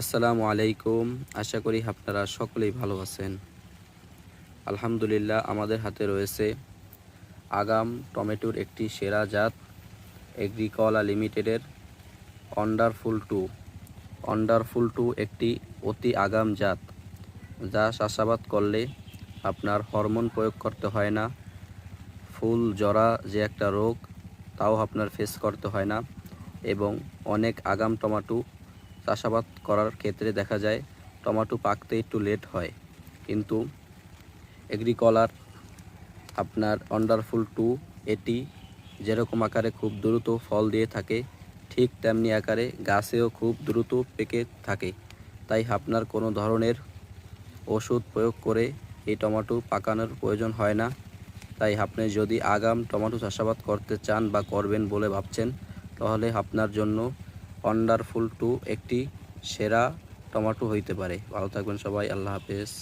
আসসালামু আলাইকুম। আশা করি আপনারা সকলেই ভালো আছেন। আলহামদুলিল্লাহ আমাদের হাতে রয়েছে আগাম টমেটোর একটি সেরা জাত এগ্রিকলা লিমিটেডের অন্ডারফুল টু। অন্ডারফুল টু একটি অতি আগাম জাত, যা চাষাবাদ করলে আপনার হরমোন প্রয়োগ করতে হয় না। ফুল, জরা যে একটা রোগ, তাও আপনার ফেস করতে হয় না। এবং অনেক আগাম টমাটো চাষাবাদ করার ক্ষেত্রে দেখা যায় টমেটো পাকতে একটু লেট হয়। কিন্তু এগ্রিকলার আপনার অন্ডারফুল টু এটি যেরকম আকারে খুব দ্রুত ফল দিয়ে থাকে, ঠিক তেমনি আকারে গাছেও খুব দ্রুত পেকে থাকে। তাই আপনার কোনো ধরনের ওষুধ প্রয়োগ করে এই টমেটো পাকানোর প্রয়োজন হয় না। তাই আপনি যদি আগাম টমেটো চাষাবাদ করতে চান বা করবেন বলে ভাবছেন, তাহলে আপনার জন্য ওয়ান্ডারফুল টু একটি সেরা টমাটো হইতে পারে। ভালো থাকবেন সবাই আল্লাহ হাফেজ।